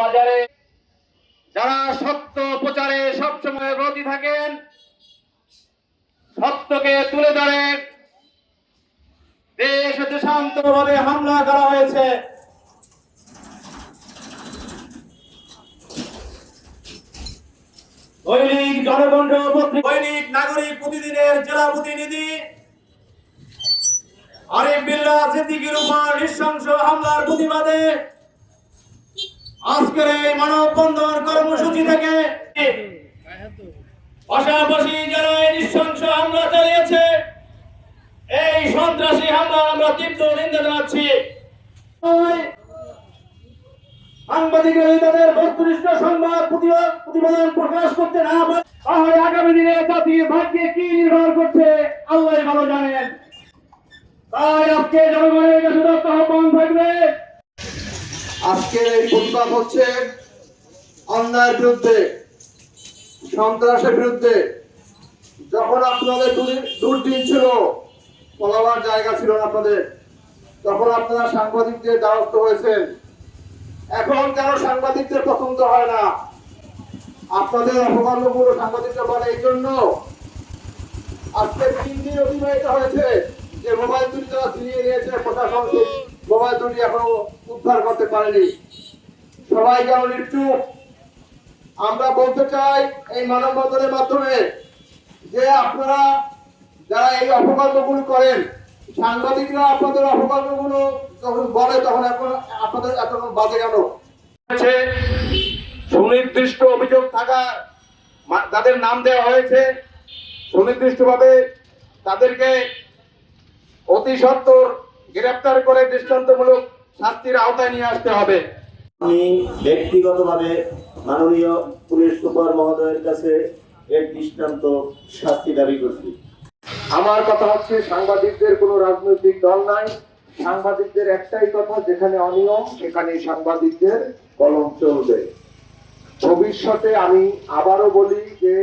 বাজারে যারা সত্য প্রচারে সবসময় ব্রতী থাকেন, সত্যকে তুলে দেশ হামলা করা হয়েছে। দৈনিক পত্রিকা দৈনিক নাগরিক প্রতিদিনের জেলা প্রতিনিধি আরিফ বিল্লাহ সিদ্দিকীর উপর নৃশংস হামলার প্রতিবাদে আজকের এই মানববন্ধন কর্মসূচি থেকে পাশাপাশি যারা এই নৃশংস হামলা চালিয়েছে, এই সন্ত্রাসী হামলা আমরা তীব্র নিন্দা জানাচ্ছি। সাংবাদিকরা তাদের বস্তুনিষ্ঠ সংবাদ প্রতিবাদ প্রতিবেদন প্রকাশ করতে না পারে, তাহলে আগামী দিনে জাতির ভাগ্যে কি নির্ভর করছে? আল্লাহ ভালো জানেন। তাই আজকে জনগণের কাছে আহ্বান থাকবে। আজকের এই প্রতিবাদ হচ্ছে অন্যায়ের বিরুদ্ধে, সন্ত্রাসের বিরুদ্ধে। যখন আপনাদের দুর্দিন ছিল পলাবার জায়গা ছিল না আপনাদের। তখন আপনারা সাংবাদিকদের দ্বারস্থ হয়েছেন। এখন কেন সাংবাদিকদের পছন্দ হয় না? আপনাদের অপকর্মগুলো সাংবাদিকরা বলে, এই জন্য আজকে তিন দিন অতিবাহিত হয়েছে। মোবাইল দুটি তারা ছিনিয়ে নিয়েছে প্রশাসন মোবাইল দুটি এখনও উদ্ধার করতে পারেনি। সবাই যেমন নিশ্চুপ। আমরা বলতে চাই এই মানববন্ধনের মাধ্যমে যে আপনারা যারা এই অপকর্মগুলো করেন, সাংবাদিকরা আপনাদের অপকর্মগুলো যখন বলে তখন এখন আপনাদের এত বাজে কেন? সুনির্দিষ্ট অভিযোগ থাকা যাদের নাম দেওয়া হয়েছে। সুনির্দিষ্টভাবে তাদেরকে অতি সত্বর গ্রেপ্তার করে দৃষ্টান্তমূলক শাস্তির আওতায় নিয়ে আসতে হবে। আমি ব্যক্তিগতভাবে মাননীয় পুলিশ সুপার মহোদয়ের কাছে এর দৃষ্টান্ত শাস্তি দাবি করছি। আমার কথা হচ্ছে সাংবাদিকদের কোনো রাজনৈতিক দল নাই। সাংবাদিকদের একটাই কথা যেখানে অনিয়ম সেখানে সাংবাদিকদের কলম চলবে। ভবিষ্যতে আমি আবারও বলি যে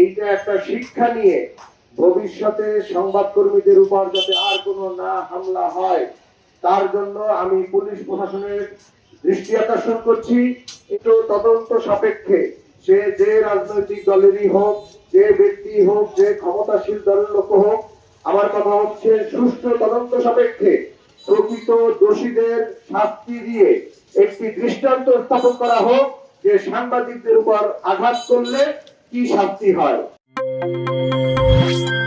এইটা একটা শিক্ষা নিয়ে ভবিষ্যতে সংবাদকর্মীদের উপর যাতে আর কোনো না হামলা হয়, তার জন্য আমি পুলিশ প্রশাসনের দৃষ্টি আকর্ষণ করছি। একটু তদন্ত সাপেক্ষে সে যে রাজনৈতিক দলেরই হোক, যে ব্যক্তি হোক, যে ক্ষমতাশীল দলের লোক হোক, আমার কথা হচ্ছে সুষ্ঠু তদন্ত সাপেক্ষে প্রকৃত দোষীদের শাস্তি দিয়ে একটি দৃষ্টান্ত স্থাপন করা হোক, যে সাংবাদিকদের উপর আঘাত করলে কি শাস্তি হয়। Música